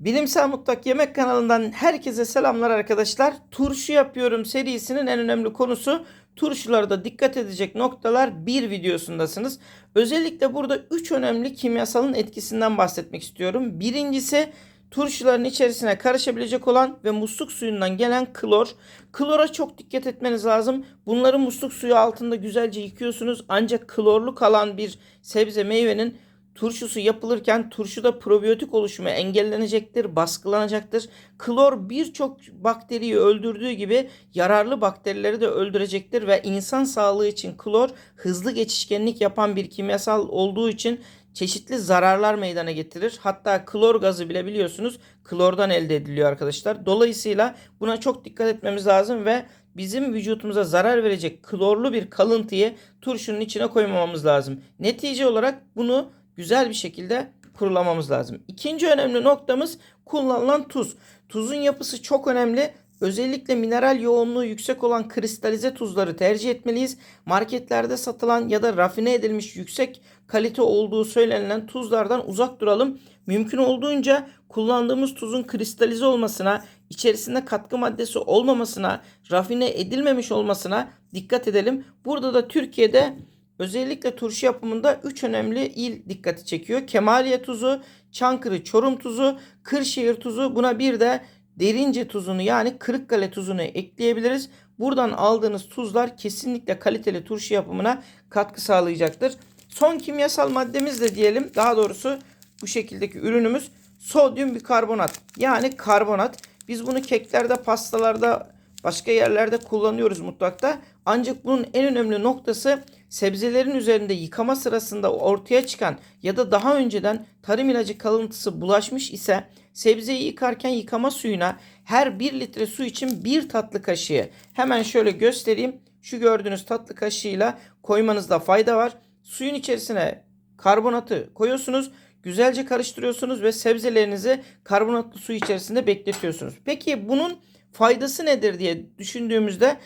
Bilimsel Mutfak Yemek kanalından herkese selamlar arkadaşlar. Turşu yapıyorum serisinin en önemli konusu turşularda dikkat edecek noktalar bir videosundasınız. Özellikle burada 3 önemli kimyasalın etkisinden bahsetmek istiyorum. Birincisi turşuların içerisine karışabilecek olan ve musluk suyundan gelen klor. Klora çok dikkat etmeniz lazım. Bunları musluk suyu altında güzelce yıkıyorsunuz. Ancak klorlu kalan bir sebze meyvenin turşusu yapılırken turşuda probiyotik oluşumu engellenecektir, baskılanacaktır. Klor birçok bakteriyi öldürdüğü gibi yararlı bakterileri de öldürecektir ve insan sağlığı için klor hızlı geçişkenlik yapan bir kimyasal olduğu için çeşitli zararlar meydana getirir. Hatta klor gazı bile biliyorsunuz klordan elde ediliyor arkadaşlar. Dolayısıyla buna çok dikkat etmemiz lazım ve bizim vücutumuza zarar verecek klorlu bir kalıntıyı turşunun içine koymamamız lazım. Netice olarak bunu güzel bir şekilde kurulamamız lazım. İkinci önemli noktamız kullanılan tuz. Tuzun yapısı çok önemli. Özellikle mineral yoğunluğu yüksek olan kristalize tuzları tercih etmeliyiz. Marketlerde satılan ya da rafine edilmiş yüksek kalite olduğu söylenilen tuzlardan uzak duralım. Mümkün olduğunca kullandığımız tuzun kristalize olmasına, içerisinde katkı maddesi olmamasına, rafine edilmemiş olmasına dikkat edelim. Burada da Türkiye'de Özellikle turşu yapımında 3 önemli il dikkati çekiyor. Kemaliye tuzu, Çankırı Çorum tuzu, Kırşehir tuzu buna bir de Derince tuzunu yani Kırıkkale tuzunu ekleyebiliriz. Buradan aldığınız tuzlar kesinlikle kaliteli turşu yapımına katkı sağlayacaktır. Son kimyasal maddemiz de diyelim daha doğrusu bu şekildeki ürünümüz sodyum bikarbonat yani karbonat. Biz bunu keklerde, pastalarda, başka yerlerde kullanıyoruz mutfakta. Ancak bunun en önemli noktası sebzelerin üzerinde yıkama sırasında ortaya çıkan ya da daha önceden tarım ilacı kalıntısı bulaşmış ise sebzeyi yıkarken yıkama suyuna her 1 litre su için 1 tatlı kaşığı hemen şöyle göstereyim. Şu gördüğünüz tatlı kaşığıyla koymanızda fayda var. Suyun içerisine karbonatı koyuyorsunuz. Güzelce karıştırıyorsunuz ve sebzelerinizi karbonatlı su içerisinde bekletiyorsunuz. Peki bunun faydası nedir diye düşündüğümüzde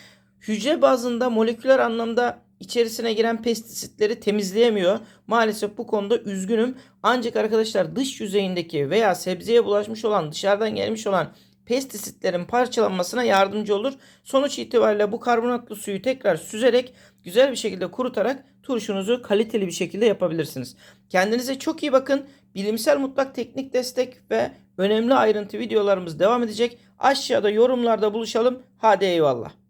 hücre bazında moleküler anlamda içerisine giren pestisitleri temizleyemiyor. Maalesef bu konuda üzgünüm. Ancak arkadaşlar dış yüzeyindeki veya sebzeye bulaşmış olan dışarıdan gelmiş olan pestisitlerin parçalanmasına yardımcı olur. Sonuç itibariyle bu karbonatlı suyu tekrar süzerek güzel bir şekilde kurutarak turşunuzu kaliteli bir şekilde yapabilirsiniz. Kendinize çok iyi bakın. Bilimsel mutlak teknik destek ve önemli ayrıntı videolarımız devam edecek. Aşağıda yorumlarda buluşalım. Hadi eyvallah.